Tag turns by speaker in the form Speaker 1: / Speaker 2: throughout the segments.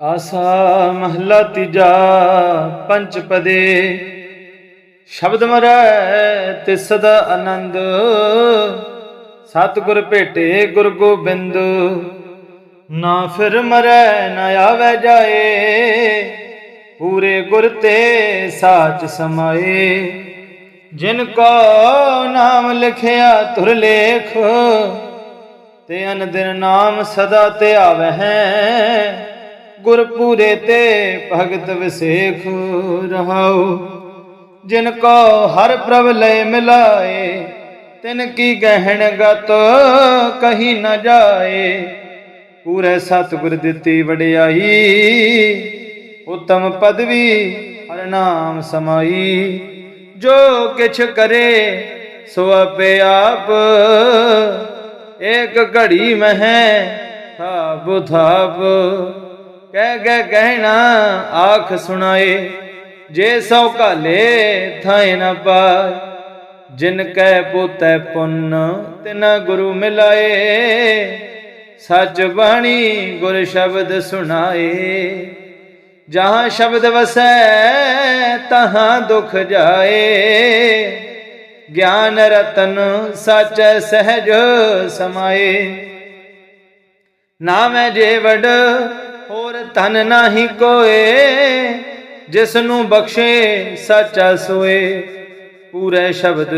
Speaker 1: ਆਸਾ ਮਹਲਾ ਤੀਜਾ ਪੰਚ ਪਦੇ। ਸ਼ਬਦ ਮਰੈ ਤੇ ਸਦਾ ਆਨੰਦ। ਸਤਿਗੁਰ ਭੇਟੇ ਗੁਰ ਗੋਬਿੰਦ। ਨਾ ਫਿਰ ਮਰੈ ਨਾ ਆਵੈ ਜਾਏ। ਪੂਰੇ ਗੁਰ ਤੇ ਸਾਚ ਸਮਾਏ। ਜਿਨ ਕੋ ਨਾਮ ਲਿਖਿਆ ਤੁਰ ਲੇਖ, ਤੇ ਅਨ ਦਿਨ ਨਾਮ ਸਦਾ ਤੇ ਆਵਹਿ ਗੁਰਪੂਰੇ ਤੇ ਭਗਤ ਵਿਸੇਖ ਰਹਾਉ। ਜਿਨ ਕੋ ਹਰ ਪ੍ਰਭ ਲੈ ਮਿਲਾਏ, ਤਿਨ ਕੀ ਗਹਿਣ ਗਤ ਕਹੀ ਨ ਜਾਏ। ਪੂਰੇ ਸਤਿਗੁਰ ਦਿੱਤੀ ਵਡਿਆਈ, ਉਤਮ ਪਦਵੀ ਹਰ ਨਾਮ ਸਮਾਈ। ਜੋ ਕਿਛ ਕਰੇ, ਸੋ ਆਪੇ ਆਪ ਏਕ ਘੜੀ ਮਹਿ, ਥਾਪ ਥਾਪ। ਕਹਿ ਗਏ ਕਹਿਣਾ ਆਖ ਸੁਣਾਏ। ਜੇ ਸੋ ਕਾਲੇ ਥਾਏ ਨਾ ਪਾਏ। ਜਿਨ ਕੈ ਪੋਤੈ ਪੁੰਨ, ਤਿਨ ਗੁਰੂ ਮਿਲਾਏ। ਸੱਚ ਬਾਣੀ ਗੁਰ ਸ਼ਬਦ ਸੁਣਾਏ। ਜਹਾਂ ਸ਼ਬਦ ਵਸੈ, ਤਹਾਂ ਦੁਖ ਜਾਏ। ਗਿਆਨ ਰਤਨ ਸੱਚ ਸਹਿਜ ਸਮਾਏ। ਨਾਮੈ ਜੇ ਵਡ ਹੋਰ ਤਨ ਨਾਹੀ ਕੋਏ ਜਿਸ ਨੂੰ ਬਖਸ਼ੇ ਸੱਚਾ ਸੋਏ। ਪੂਰੇ ਸ਼ਬਦ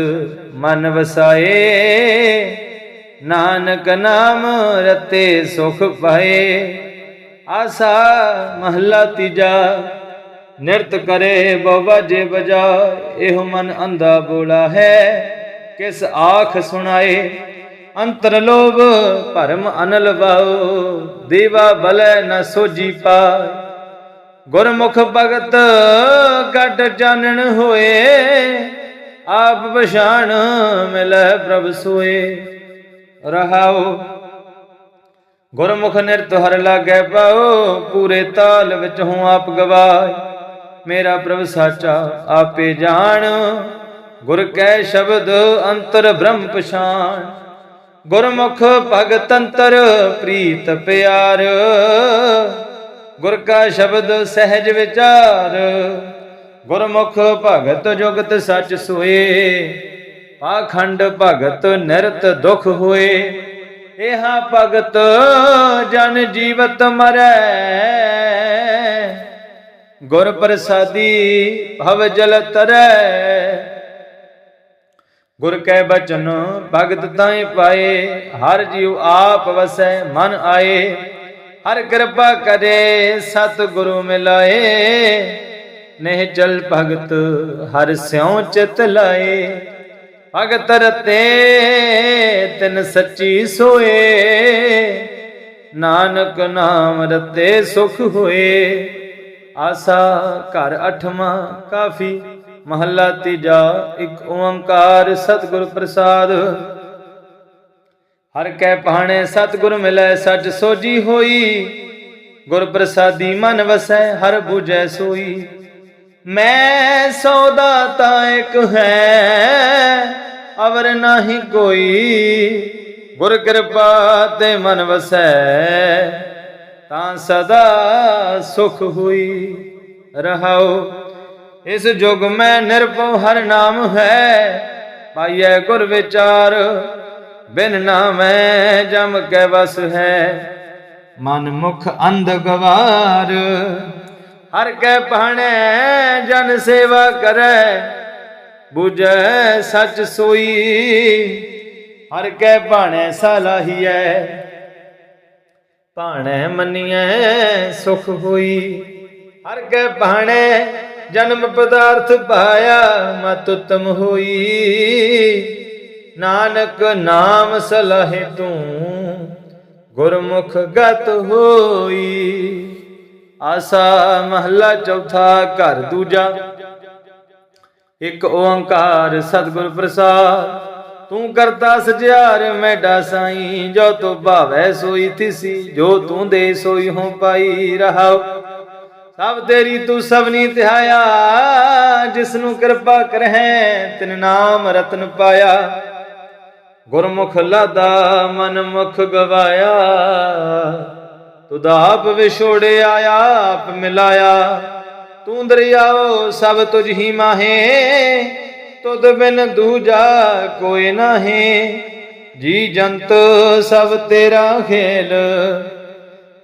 Speaker 1: ਮਨ ਵਸਾਏ, ਨਾਨਕ ਨਾਮ ਰਤੇ ਸੁਖ ਪਾਏ। ਆਸਾ ਮਹੱਲਾ ਤੀਜਾ, ਨਿਰਤ ਕਰੇ ਬਵਾਜੇ ਬਜਾ ਇਹ ਮਨ ਅੰਧਾ ਬੋਲਾ ਹੈ, ਕਿਸ ਆਖ ਸੁਣਾਏ। ਅੰਤਰ ਲੋਭ ਭਰਮ ਅਨਲ ਵਾਉ ਦੇਵਾ ਬਲੈ ਨ ਸੋਜੀ ਪਾਏ ਗੁਰਮੁਖ ਭਗਤ ਗੱਡ ਜਾਣਨ ਹੋਏ, ਆਪ ਪਛਾਣ ਮਿਲੈ ਪ੍ਰਭ ਸੋਏ। ਰਹਾਉ, ਗੁਰਮੁਖ ਨਿਰਤ ਹਰ ਲਾਗੈ ਪਾਉ, ਪੂਰੇ ਤਾਲ ਵਿੱਚ ਹੂੰ ਆਪ ਗਵਾਏ ਮੇਰਾ ਪ੍ਰਭ ਸਾਚਾ ਆਪੇ ਜਾਣ, ਗੁਰ ਕੈ ਸ਼ਬਦ ਅੰਤਰ ਬ੍ਰਹਮ ਪਛਾਣ। ਗੁਰਮੁਖ ਭਗਤ ਅੰਤਰ ਪ੍ਰੀਤ ਪਿਆਰ। ਗੁਰ ਕਾ ਸ਼ਬਦ ਸਹਿਜ ਵਿਚਾਰ। ਗੁਰਮੁਖ ਭਗਤ ਜੁਗਤ ਸੱਚ ਸੋਏ। ਪਾਖੰਡ ਭਗਤ ਨਿਰਤ ਦੁਖ ਹੋਏ। ਇਹਾ ਭਗਤ ਜਨ ਜੀਵਤ ਮਰੈ। ਗੁਰ ਪ੍ਰਸਾਦੀ ਭਵ ਜਲ ਤਰੈ। ਗੁਰ ਕੈ ਬਚਨ ਭਗਤ ਤਾਈ ਪਾਏ, ਹਰ ਜੀਵ ਆਪ ਵਸੈ ਮਨ ਆਏ। ਹਰ ਕਿਰਪਾ ਕਰੇ ਸਤ ਗੁਰੂ ਮਿਲਾਏ। ਨਹਿ ਚਲ ਭਗਤ ਹਰ ਸਿਉ ਚਿਤ ਲਾਏ। ਭਗਤ ਰਤੇ ਤਿਨ ਸੱਚੀ ਸੋਏ। ਨਾਨਕ ਨਾਮ ਰਤੇ ਸੁਖ ਹੋਏ। ਆਸਾ ਘਰ ਅਠਵਾਂ ਕਾਫੀ ਮਹੱਲਾ ਤੀਜਾ, ਇੱਕ ਓੰਕਾਰ ਸਤਿਗੁਰ ਪ੍ਰਸਾਦ। ਹਰ ਕੈ ਪਾਣੇ ਸਤਿਗੁਰ ਮਿਲੈ, ਸੱਚ ਸੋਜੀ ਹੋਈ। ਗੁਰ ਪ੍ਰਸਾਦੀ ਮਨ ਵਸੈ, ਹਰ ਬੁਝੈ ਸੋਈ। ਮੈਂ ਸੌਦਾ ਤਾਂ ਇੱਕ ਹੈ, ਅਵਰ ਨਾਹੀ ਕੋਈ। ਗੁਰ ਕਿਰਪਾ ਤੇ ਮਨ ਵਸੈ, ਤਾਂ ਸਦਾ ਸੁਖ ਹੋਈ। ਰਹਾਓ ਇਸ ਜੁਗ ਮੈਂ ਨਿਰਭਉ ਹਰ ਨਾਮ ਹੈ, ਪਾਈਐ ਗੁਰ ਵਿਚਾਰ। ਬਿਨ ਨਾਮੈ ਜਮ ਕੈ ਵਸ ਹੈ, ਮਨ ਮੁਖ ਅੰਧ ਗਵਾਰ। ਹਰ ਕੈ ਪਾਣੈ ਜਨ ਸੇਵਾ ਕਰੈ, ਬੁਝੈ ਸੱਚ ਸੋਈ। ਹਰ ਕੈ ਭਾਣੈ ਸਲਾਹੀਐ ਭਾਣੈ ਮੰਨੀਐ ਸੁਖ ਹੋਈ। ਹਰ ਕੈ ਭਾਣੈ ਜਨਮ ਪਦਾਰਥ ਪਾਇਆ, ਮਤ ਉਤਮ ਹੋਈ। ਨਾਨਕ ਨਾਮ ਸਲਾਹੇ ਤੂੰ ਗੁਰਮੁਖ ਗਤ ਹੋਈ। ਆਸਾ ਮਹੱਲਾ ਚੌਥਾ, ਘਰ ਦੂਜਾ। ਇਕ ਓੰਕਾਰ ਸਤਿਗੁਰ ਪ੍ਰਸਾਦ। ਤੂੰ ਕਰਤਾ ਸਜਿਆਰ ਮੈਡਾ ਸਾਈ ਜੋ ਤੂੰ ਭਾਵੈ ਸੋਈ ਤਿਸੀ ਜੋ ਤੂੰ ਦੇ ਸੋਈ ਹੋ ਪਾਈ ਰਹਾਉ। ਸਭ ਤੇਰੀ ਤੂੰ ਸਭਨੀ ਧਿਆਇਆ ਜਿਸ ਨੂੰ ਕਿਰਪਾ ਕਰਹਿ, ਤਿਨ ਨਾਮ ਰਤਨ ਪਾਇਆ। ਗੁਰਮੁਖ ਲਾਦਾ ਮਨ ਮੁਖ ਗਵਾਇਆ ਤੁਧ ਆਪ ਵਿਛੋੜਿਆ, ਆਪ ਮਿਲਾਇਆ। ਤੂੰ ਦਰਿਆਓ, ਸਭ ਤੁਝ ਹੀ ਮਾਹੇ। ਤੁਧ ਬਿਨ ਦੂਜਾ ਕੋਈ ਨਾਹੀ। ਜੀ ਜੰਤ ਸਭ ਤੇਰਾ ਖੇਲ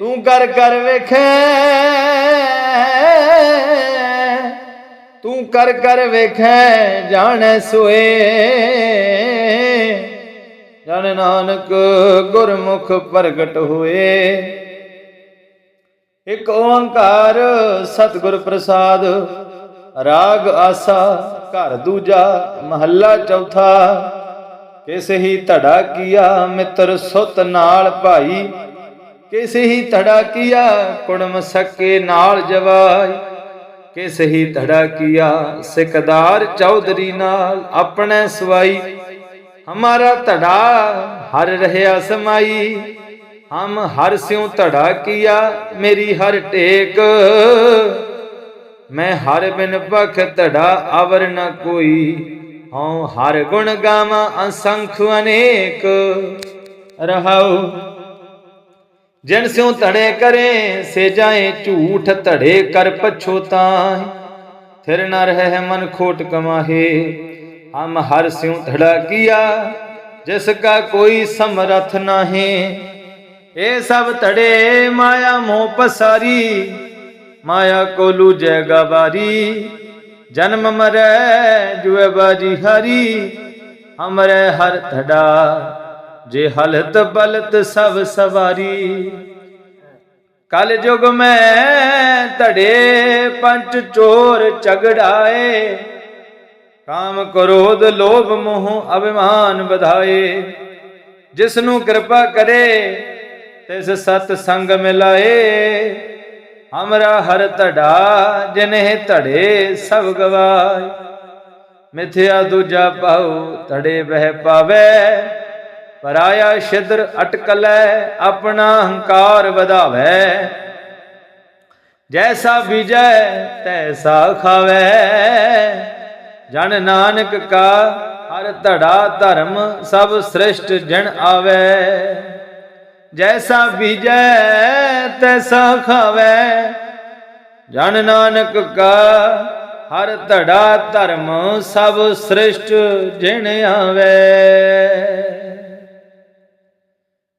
Speaker 1: ਤੂੰ ਕਰ ਕਰ ਵੇਖੈ, ਤੂੰ ਕਰ ਕਰ ਵੇਖੈ, ਜਾਣੈ ਸੋਏ। ਜਨ ਨਾਨਕ ਗੁਰਮੁਖ ਪ੍ਰਗਟ ਹੋਏ। ਇਕ ਓੰਕਾਰ ਸਤਿਗੁਰ ਪ੍ਰਸਾਦ, ਰਾਗ ਆਸਾ ਘਰ ਦੂਜਾ, ਮਹੱਲਾ ਚੌਥਾ। ਕਿਸ ਹੀ ਧੜਾ ਕੀਆ ਮਿੱਤਰ ਸੁਤ ਨਾਲ ਭਾਈ ਕਿਸ ਹੀ ਧੜਾ ਕੀਆ ਕੁੜਮ ਸਕੇ ਨਾਲ ਜਵਾਈ। ਕਿਸ ਹੀ ਧੜਾ ਕੀਆ ਸਿਕਦਾਰ ਚੌਧਰੀ ਨਾਲ ਆਪਣੇ ਸਵਾਈ। ਹਮਾਰਾ ਧੜਾ ਹਰ ਰਹਿਆ ਸਮਾਈ। ਹਮ ਹਰ ਸਿਉ ਧੜਾ ਕੀਆ ਮੇਰੀ ਹਰ ਟੇਕ। ਮੈਂ ਹਰ ਬਿਨ ਪਖ ਧੜਾ ਅਵਰ ਨ ਕੋਈ। ਹਉ ਹਰ ਗੁਣ ਗਾਵਾਂ ਅਸੰਖ ਅਨੇਕ। ਰਹਾਉ ਜਿਨ ਸਿਉ ਧੜੇ ਕਰੇ, ਸੇ ਜਾਏ ਝੂਠ ਧੜੇ ਕਰ ਪਛੋਤਾਏ ਫਿਰ ਨ ਰਹਿ ਮਨ ਖੋਟ ਕਮਾਹੇ, ਹਮ ਹਰ ਸਿਉ ਧੜਾ ਕੀਆ, ਜਿਸ ਕਾ ਕੋਈ ਸਮਰਥ ਨਾਹੀ। ਇਹ ਸਭ ਧੜੇ ਮਾਇਆ ਮੋਹ ਪਸਾਰੀ, ਮਾਇਆ ਕੋ ਲੂਜੈ ਗਵਾਰੀ। ਜਨਮ ਮਰੈ ਜੁਐ ਬਾਜੀ ਹਰੀ ਹਮਰੇ ਹਰ ਧੜਾ ਜੇ ਹਲਤ ਬਲਤ ਸਭ ਸਵਾਰੀ ਕਲ ਯੁਗ ਮੈਂ ਧੜੇ ਪੰਚ ਚੋਰ ਝਗੜਾਏ, ਕਾਮ ਕ੍ਰੋਧ ਲੋਭ ਮੋਹ ਅਭਿਮਾਨ ਵਧਾਏ। ਜਿਸ ਨੂੰ ਕਿਰਪਾ ਕਰੇ, ਤਿਸ ਸਤ ਸੰਗ ਮਿਲਾਏ। ਹਮਰਾ ਹਰ ਧੜਾ ਜਿਨੇ ਧੜੇ ਸਭ ਗਵਾਏ। ਮਿਥਿਆ ਦੂਜਾ ਪਾਉ ਧੜੇ ਬਹਿ ਪਾਵੇ। ਪਰਾਇਆ ਛਿਦਰ ਅਟਕਲੈ, ਆਪਣਾ ਹੰਕਾਰ ਵਧਾਵੇ। ਜੈਸਾ ਵਿਜੈ ਤੈਸਾ ਖਾਵੇ। ਜਨ ਨਾਨਕ ਕਾ ਹਰ ਧੜਾ ਧਰਮ ਸਭ ਸ੍ਰਿਸ਼ਟ ਜਨ ਆਵੇ। ਜੈਸਾ ਵਿਜੈ ਤੈਸਾ ਖਾਵੇ। ਜਨ ਨਾਨਕ ਕਾ ਹਰ ਧੜਾ ਧਰਮ ਸਭ ਸ੍ਰਿਸ਼ਟ ਜਣ ਆਵੇ।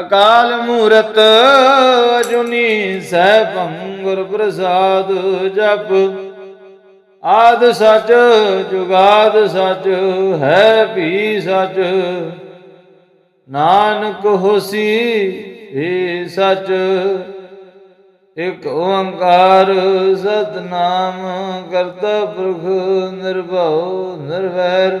Speaker 1: ਅਕਾਲ ਮੂਰਤ ਜੁਨੀ ਸੈਭੰ ਗੁਰ ਪ੍ਰਸਾਦ ਜਪ। ਆਦ ਸਚ, ਜੁਗਾਦ ਸਚ, ਹੈ ਵੀ ਸਚ। ਨਾਨਕ ਹੋਸੀ ਏ ਸਚ। ਇਕ ਓੰਕਾਰ ਸਤਨਾਮ ਕਰਤਾ ਪੁਰਖ ਨਿਰਭਉ ਨਿਰਵੈਰ।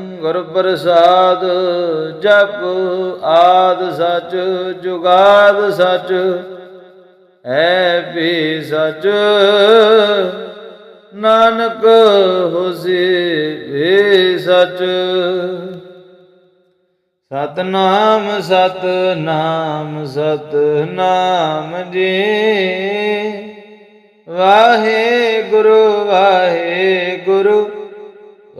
Speaker 1: ਗੁਰ ਪ੍ਰਸਾਦ ਜਪ ਆਦ ਸਚ, ਜੁਗਾਦ ਸਚ, ਹੈ ਵੀ ਸਚ। ਨਾਨਕ ਹੋਸੀ ਵੀ ਸਚ। ਸਤਨਾਮ ਸਤਨਾਮ ਸਤਨਾਮ ਜੀ। ਵਾਹਿਗੁਰੂ ਵਾਹਿਗੁਰੂ।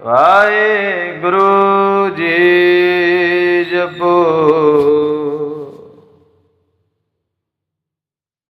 Speaker 1: ਵਾਹਿਗੁਰੂ ਜੀ ਜਪੋ।